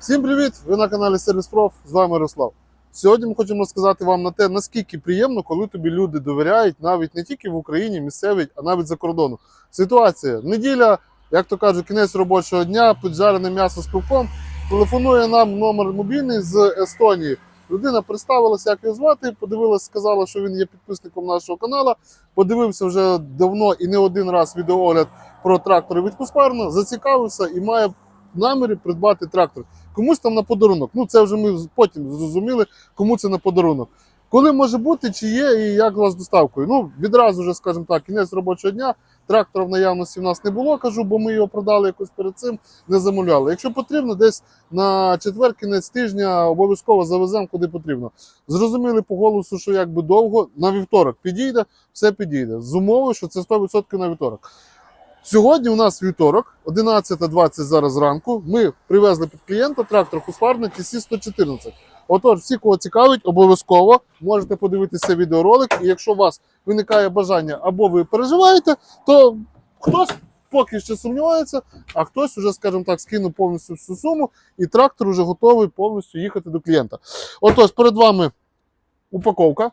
Всім привіт! Ви на каналі Сервіс Проф, з вами Ярослав. Сьогодні ми хочемо розказати вам на те, наскільки приємно, коли тобі люди довіряють навіть не тільки в Україні, місцеві, а навіть за кордону. Ситуація. Неділя, як то кажуть, кінець робочого дня, піджарене м'ясо з пивком. Телефонує нам номер мобільний з Естонії. Людина представилася, як його звати, подивилася, сказала, що він є підписником нашого каналу. Подивився вже давно і не один раз відеоогляд про трактори від Husqvarna, зацікавився і має намірі придбати трактор. Комусь там на подарунок. Ну це вже ми потім зрозуміли, кому це на подарунок. Коли може бути, чи є і як у вас з доставкою? Ну відразу вже, скажімо так, кінець робочого дня. Трактора в наявності в нас не було, кажу, бо ми його продали якось перед цим, не замовляли. Якщо потрібно, десь на четвер, кінець тижня обов'язково завеземо куди потрібно. Зрозуміли по голосу, що якби довго на вівторок підійде, все підійде. З умовою, що це 100% на вівторок. Сьогодні у нас вівторок, 11.20 зараз зранку. Ми привезли під клієнта трактор Husqvarna TC-114. Отож, всі, кого цікавить, обов'язково можете подивитися відеоролик. І якщо у вас виникає бажання або ви переживаєте, то хтось поки ще сумнівається, а хтось вже, скажімо так, скинув повністю всю суму, і трактор вже готовий повністю їхати до клієнта. Отож, перед вами упаковка,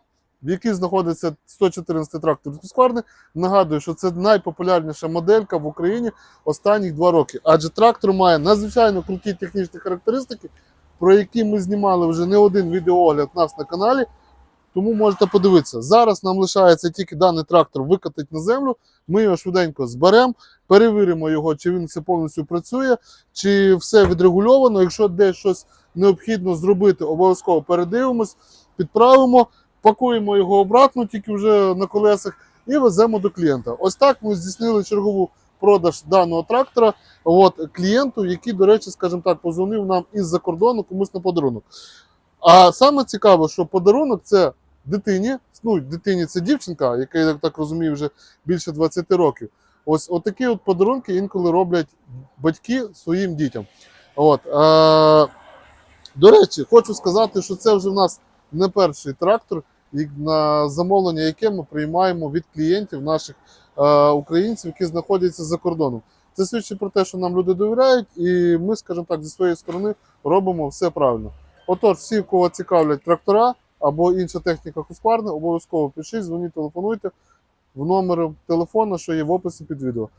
в якій знаходиться 114 трактор Husqvarna. Нагадую, що це найпопулярніша моделька в Україні останніх два роки. Адже трактор має надзвичайно круті технічні характеристики, про які ми знімали вже не один відеоогляд у нас на каналі. Тому можете подивитися. Зараз нам лишається тільки даний трактор викатати на землю. Ми його швиденько зберемо, перевіримо його, чи він все повністю працює, чи все відрегульовано. Якщо десь щось необхідно зробити, обов'язково передивимось, підправимо, пакуємо його обратно, тільки вже на колесах, і веземо до клієнта. Ось так ми здійснили чергову продаж даного трактора от, клієнту, який, до речі, скажімо так, позвонив нам із-за кордону комусь на подарунок. А саме цікаво, що подарунок це дитині, ну, дитині це дівчинка, яка, я так розумію, вже більше 20 років. Ось отакі от подарунки інколи роблять батьки своїм дітям. От, е, до речі, хочу сказати, що це вже в нас не перший трактор, на замовлення, яке ми приймаємо від клієнтів наших е, українців, які знаходяться за кордоном. Це свідчить про те, що нам люди довіряють, і ми, скажімо так, зі своєї сторони робимо все правильно. Отож, всі, кого цікавлять трактора або інша техніка Husqvarna, обов'язково пишіть, дзвоніть, телефонуйте в номер телефону, що є в описі під відео.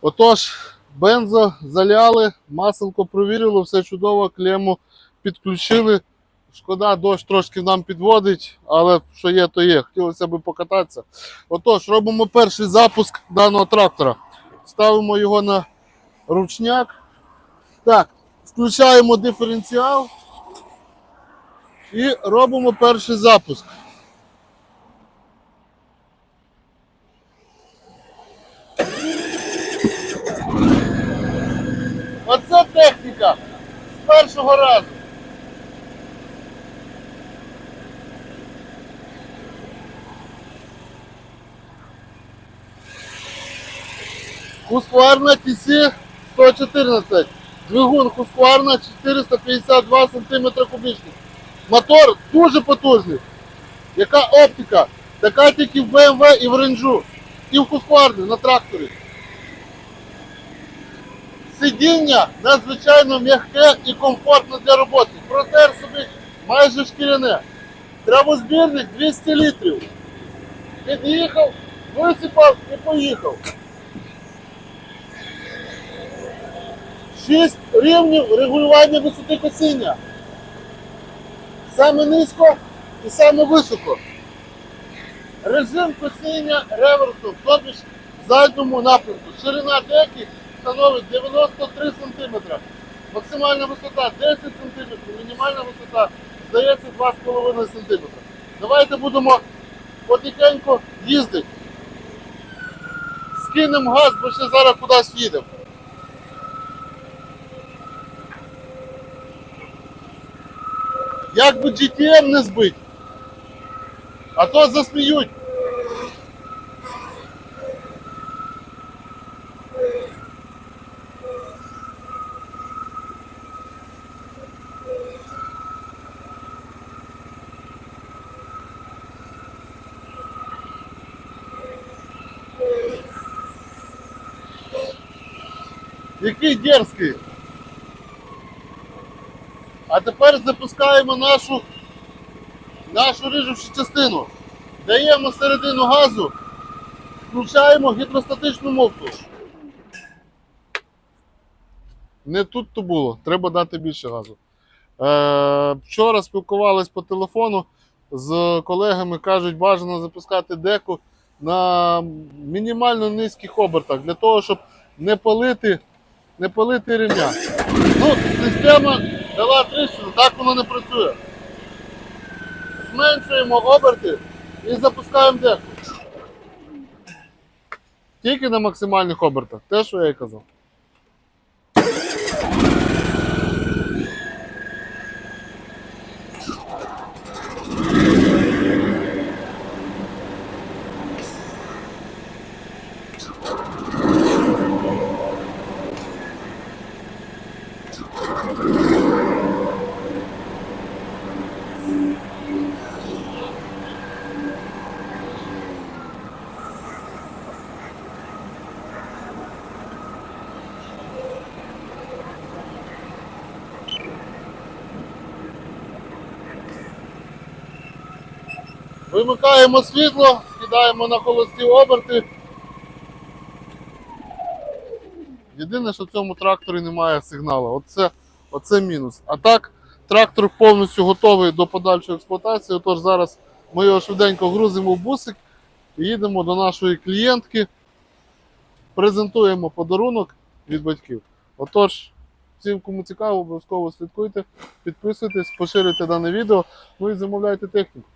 Отож, бензо заляли, маселко провірило, все чудово, клему підключили. Шкода, дощ трошки нам підводить, але що є, то є. Хотілося б покататися. Отож, робимо перший запуск даного трактора. Ставимо його на ручняк. Так, включаємо диференціал і робимо перший запуск. Оце техніка з першого разу. Husqvarna TC 114. Двигун Husqvarna 452 см кубічних. Мотор дуже потужний. Яка оптика? Така тільки в BMW і в Ренджу. І в Husqvarna на тракторі. Сидіння надзвичайно м'яке і комфортне для роботи. Протер собі майже шкіряне. Травозбірник 200 літрів. Під'їхав, висипав і поїхав. Шість рівнів регулювання висоти косіння. Саме низько і саме високо. Режим косіння реверсу, тобто в задньому напрямку. Ширина деки становить 93 см. Максимальна висота 10 см, мінімальна висота здається 2,5 см. Давайте будемо потихеньку їздити. Скинемо газ, бо ще зараз кудись їдемо. Як би GTM не збить, а то засміють. Який дерзкий. А тепер запускаємо нашу, нашу рижучу частину. Даємо середину газу, включаємо гідростатичну мовку. Не тут то було, треба дати більше газу. Е, вчора спілкувались по телефону з колегами, кажуть, бажано запускати деку на мінімально низьких обертах для того, щоб не палити, не палити рівня. Ну, система дала тріщину, так воно не працює. Зменшуємо оберти і запускаємо деку. Тільки на максимальних обертах. Те, що я і казав. Вимикаємо світло, кидаємо на холості оберти. Єдине, що в цьому тракторі немає сигналу. Оце, оце мінус. А так, трактор повністю готовий до подальшої експлуатації. Отож, зараз ми його швиденько грузимо в бусик і їдемо до нашої клієнтки, презентуємо подарунок від батьків. Отож, всім, кому цікаво, обов'язково слідкуйте, підписуйтесь, поширюйте дане відео, ну і замовляйте техніку.